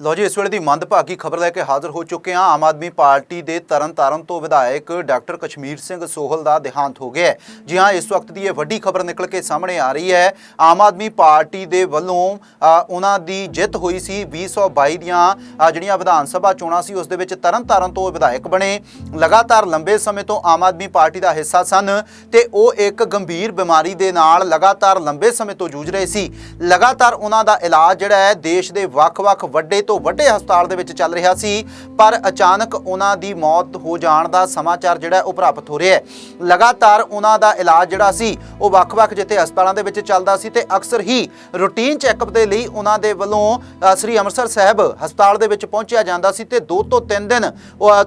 ਲੋ ਜੀ, ਇਸ ਵੇਲੇ ਦੀ ਮੰਦਭਾਗੀ ਖਬਰ ਲੈ ਕੇ ਹਾਜ਼ਰ ਹੋ ਚੁੱਕੇ ਹਾਂ। ਆਮ ਆਦਮੀ ਪਾਰਟੀ ਦੇ ਤਰਨਤਾਰਨ ਤੋਂ ਵਿਧਾਇਕ ਡਾਕਟਰ ਕਸ਼ਮੀਰ ਸਿੰਘ ਸੋਹਲ ਦਾ ਦੇਹਾਂਤ ਹੋ ਗਿਆ ਜੀ ਹਾਂ, ਇਸ ਵਕਤ ਦੀ ਇਹ ਵੱਡੀ ਖਬਰ ਨਿਕਲ ਕੇ ਸਾਹਮਣੇ ਆ ਰਹੀ ਹੈ। ਆਮ ਆਦਮੀ ਪਾਰਟੀ ਦੇ ਵੱਲੋਂ ਉਹਨਾਂ ਦੀ ਜਿੱਤ ਹੋਈ ਸੀ 2022 ਦੀਆਂ ਜਿਹੜੀਆਂ ਵਿਧਾਨ ਸਭਾ ਚੋਣਾਂ ਸੀ, ਉਸ ਦੇ ਵਿੱਚ ਤਰਨਤਾਰਨ ਤੋਂ ਵਿਧਾਇਕ ਬਣੇ। ਲਗਾਤਾਰ ਲੰਬੇ ਸਮੇਂ ਤੋਂ ਆਮ ਆਦਮੀ ਪਾਰਟੀ ਦਾ ਹਿੱਸਾ ਸਨ ਤੇ ਉਹ ਇੱਕ ਗੰਭੀਰ ਬਿਮਾਰੀ ਦੇ ਨਾਲ ਲਗਾਤਾਰ ਲੰਬੇ ਸਮੇਂ ਤੋਂ ਜੂਝ ਰਹੇ ਸੀ। ਲਗਾਤਾਰ ਉਹਨਾਂ ਦਾ ਇਲਾਜ ਜਿਹੜਾ ਹੈ, ਦੇਸ਼ ਦੇ ਵੱਖ-ਵੱਖ ਵੱਡੇ ਤੋਂ ਵੱਡੇ ਹਸਪਤਾਲ ਦੇ ਵਿੱਚ ਚੱਲ ਰਿਹਾ ਸੀ, ਪਰ ਅਚਾਨਕ ਉਹਨਾਂ ਦੀ ਮੌਤ ਹੋ ਜਾਣ ਦਾ ਸਮਾਚਾਰ ਜਿਹੜਾ ਉਹ ਪ੍ਰਾਪਤ ਹੋ ਰਿਹਾ ਹੈ। ਲਗਾਤਾਰ ਉਹਨਾਂ ਦਾ ਇਲਾਜ ਜਿਹੜਾ ਸੀ, ਉਹ ਵੱਖ-ਵੱਖ ਜਿੱਥੇ ਹਸਪਤਾਲਾਂ ਦੇ ਵਿੱਚ ਚੱਲਦਾ ਸੀ ਤੇ ਅਕਸਰ ਹੀ ਰੂਟੀਨ ਚੈੱਕਅਪ ਦੇ ਲਈ ਉਹਨਾਂ ਦੇ ਵੱਲੋਂ ਸ੍ਰੀ ਅੰਮ੍ਰਿਤਸਰ ਸਾਹਿਬ ਹਸਪਤਾਲ ਦੇ ਵਿੱਚ ਪਹੁੰਚਿਆ ਜਾਂਦਾ ਸੀ ਤੇ 2 ਤੋਂ 3 ਦਿਨ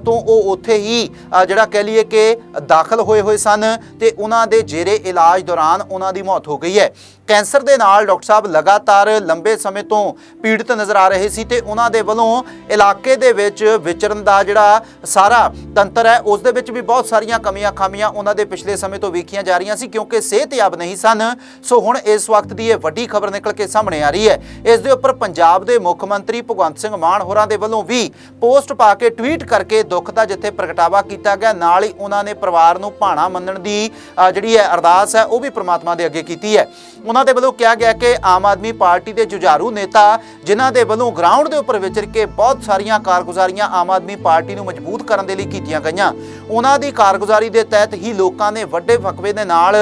ਤੋਂ ਉਹ ਉੱਥੇ ਹੀ ਜਿਹੜਾ ਕਹਿ ਲਈਏ ਕਿ ਦਾਖਲ ਹੋਏ ਹੋਏ ਸਨ ਤੇ ਉਹਨਾਂ ਦੇ ਜੇਰੇ ਇਲਾਜ ਦੌਰਾਨ ਉਹਨਾਂ ਦੀ ਮੌਤ ਹੋ ਗਈ ਹੈ। ਕੈਂਸਰ ਦੇ ਨਾਲ ਡਾਕਟਰ ਸਾਹਿਬ ਲਗਾਤਾਰ ਲੰਬੇ ਸਮੇਂ ਤੋਂ ਪੀੜਤ ਨਜ਼ਰ ਆ ਰਹੇ ਸੀ ਤੇ ਉਹਨਾਂ ਦੇ ਵੱਲੋਂ ਇਲਾਕੇ ਦੇ ਵਿੱਚ ਵਿਚਰਨ ਦਾ ਜਿਹੜਾ ਸਾਰਾ ਤੰਤਰ ਹੈ, ਉਸ ਦੇ ਵਿੱਚ ਵੀ ਬਹੁਤ ਸਾਰੀਆਂ ਕਮੀਆਂ ਖਾਮੀਆਂ ਉਹਨਾਂ ਦੇ ਪਿਛਲੇ ਸਮੇਂ ਤੋਂ ਵੇਖੀਆਂ ਜਾ ਰਹੀਆਂ ਸੀ ਕਿਉਂਕਿ ਸਿਹਤਯਾਬ ਨਹੀਂ ਸਨ। ਸੋ ਹੁਣ ਇਸ ਵਕਤ ਦੀ ਇਹ ਵੱਡੀ ਖਬਰ ਨਿਕਲ ਕੇ ਸਾਹਮਣੇ ਆ ਰਹੀ ਹੈ। ਇਸ ਦੇ ਉੱਪਰ ਪੰਜਾਬ ਦੇ ਮੁੱਖ ਮੰਤਰੀ ਭਗਵੰਤ ਸਿੰਘ ਮਾਨ ਹੋਰਾਂ ਦੇ ਵੱਲੋਂ ਵੀ ਪੋਸਟ ਪਾ ਕੇ ਟਵੀਟ ਕਰਕੇ ਦੁੱਖ ਦਾ ਜਿੱਥੇ ਪ੍ਰਗਟਾਵਾ ਕੀਤਾ ਗਿਆ, ਨਾਲ ਹੀ ਉਹਨਾਂ ਨੇ ਪਰਿਵਾਰ ਨੂੰ ਭਾਣਾ ਮੰਨਣ ਦੀ ਜਿਹੜੀ ਹੈ ਅਰਦਾਸ ਹੈ, ਉਹ ਵੀ ਪ੍ਰਮਾਤਮਾ ਦੇ ਅੱਗੇ ਕੀਤੀ ਹੈ। ਉਹਨਾਂ ਦੇ ਵੱਲੋਂ ਕਿਹਾ ਗਿਆ ਕਿ ਆਮ ਆਦਮੀ ਪਾਰਟੀ ਦੇ ਜੁਝਾਰੂ ਨੇਤਾ, ਜਿਨ੍ਹਾਂ ਦੇ ਵੱਲੋਂ ਗਰਾਊਂਡ ਦੇ ਉੱਪਰ ਵਿਚਰ ਕੇ ਬਹੁਤ ਸਾਰੀਆਂ ਕਾਰਗੁਜ਼ਾਰੀਆਂ ਆਮ ਆਦਮੀ ਪਾਰਟੀ ਨੂੰ ਮਜ਼ਬੂਤ ਕਰਨ ਦੇ ਲਈ ਕੀਤੀਆਂ ਗਈਆਂ। ਉਹਨਾਂ ਦੀ ਕਾਰਗੁਜ਼ਾਰੀ ਦੇ ਤਹਿਤ ਹੀ ਲੋਕਾਂ ਨੇ ਵੱਡੇ ਫਕਵੇ ਦੇ ਨਾਲ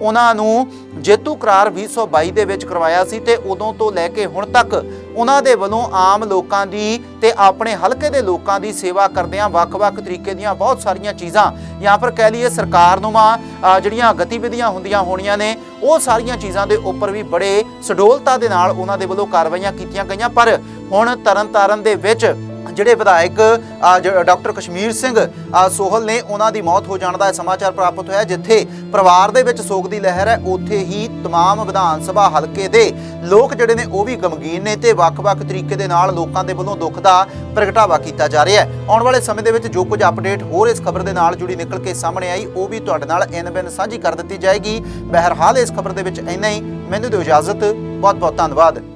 ਉਹਨਾਂ ਨੂੰ ਜੇਤੂ ਕਰਾਰ 2022 ਦੇ ਵਿੱਚ ਕਰਵਾਇਆ ਸੀ ਤੇ ਉਦੋਂ ਤੋਂ ਲੈ ਕੇ ਹੁਣ ਤੱਕ ਉਹਨਾਂ ਦੇ ਵੱਲੋਂ ਆਮ ਲੋਕਾਂ ਦੀ ਤੇ ਆਪਣੇ ਹਲਕੇ ਦੇ ਲੋਕਾਂ ਦੀ ਸੇਵਾ ਕਰਦਿਆਂ ਵੱਖ-ਵੱਖ ਤਰੀਕੇ ਦੀਆਂ ਬਹੁਤ ਸਾਰੀਆਂ ਚੀਜ਼ਾਂ ਜਾਂ ਫਿਰ ਕਹਿ ਲਈਏ ਸਰਕਾਰ ਨੂੰਮਾ ਅ, ਜਿਹੜੀਆਂ ਗਤੀਵਿਧੀਆਂ ਹੁੰਦੀਆਂ ਹੋਣੀਆਂ ਨੇ ਉਹ ਸਾਰੀਆਂ ਚੀਜ਼ਾਂ ਦੇ ਉੱਪਰ ਵੀ ਬੜੇ ਸਡੋਲਤਾ ਦੇ ਨਾਲ ਉਹਨਾਂ ਦੇ ਵੱਲੋਂ ਕਾਰਵਾਈਆਂ ਕੀਤੀਆਂ ਗਈਆਂ। ਪਰ ਹੁਣ ਤਰਨਤਾਰਨ ਦੇ ਵਿੱਚ ਜਿਹੜੇ ਵਿਧਾਇਕ ਅ, ਜ- ਡਾਕਟਰ ਕਸ਼ਮੀਰ ਸਿੰਘ ਅ, ਸੋਹਲ ਨੇ ਉਹਨਾਂ ਦੀ ਮੌਤ ਹੋ ਜਾਣ ਦਾ ਇਹ ਸਮਾਚਾਰ ਪ੍ਰਾਪਤ ਹੋਇਆ ਜਿੱਥੇ ਪਰਿਵਾਰ ਦੇ ਵਿੱਚ ਸੋਗ ਦੀ ਲਹਿਰ ਹੈ ਉੱਥੇ ਹੀ तमाम ਵਿਧਾਨ ਸਭਾ ਹਲਕੇ ਦੇ ਲੋਕ ਜਿਹੜੇ ਨੇ ਉਹ ਵੀ ਗਮਗੀਨ ਨੇ ਤੇ ਵੱਖ-ਵੱਖ ਤਰੀਕੇ ਦੇ ਨਾਲ ਲੋਕਾਂ ਦੇ ਵੱਲੋਂ ਦੁੱਖ ਦਾ ਪ੍ਰਗਟਾਵਾ ਕੀਤਾ ਜਾ ਰਿਹਾ ਹੈ ਆਉਣ ਵਾਲੇ ਸਮੇਂ ਦੇ ਵਿੱਚ ਜੋ ਕੁਝ ਅਪਡੇਟ ਹੋਰ ਇਸ ਖਬਰ ਦੇ ਨਾਲ ਜੁੜੀ ਨਿਕਲ ਕੇ ਸਾਹਮਣੇ ਆਈ ਉਹ ਵੀ ਤੁਹਾਡੇ ਨਾਲ ਇਨ ਬਿਨ ਸਾਂਝੀ ਕਰ ਦਿੱਤੀ ਜਾਏਗੀ ਬਹਰਹਾਲ ਇਸ ਖਬਰ ਦੇ ਵਿੱਚ ਇੰਨਾ ਹੀ ਮੈਨੂੰ ਦਿਓ ਇਜਾਜ਼ਤ ਬਹੁਤ ਬਹੁਤ ਧੰਨਵਾਦ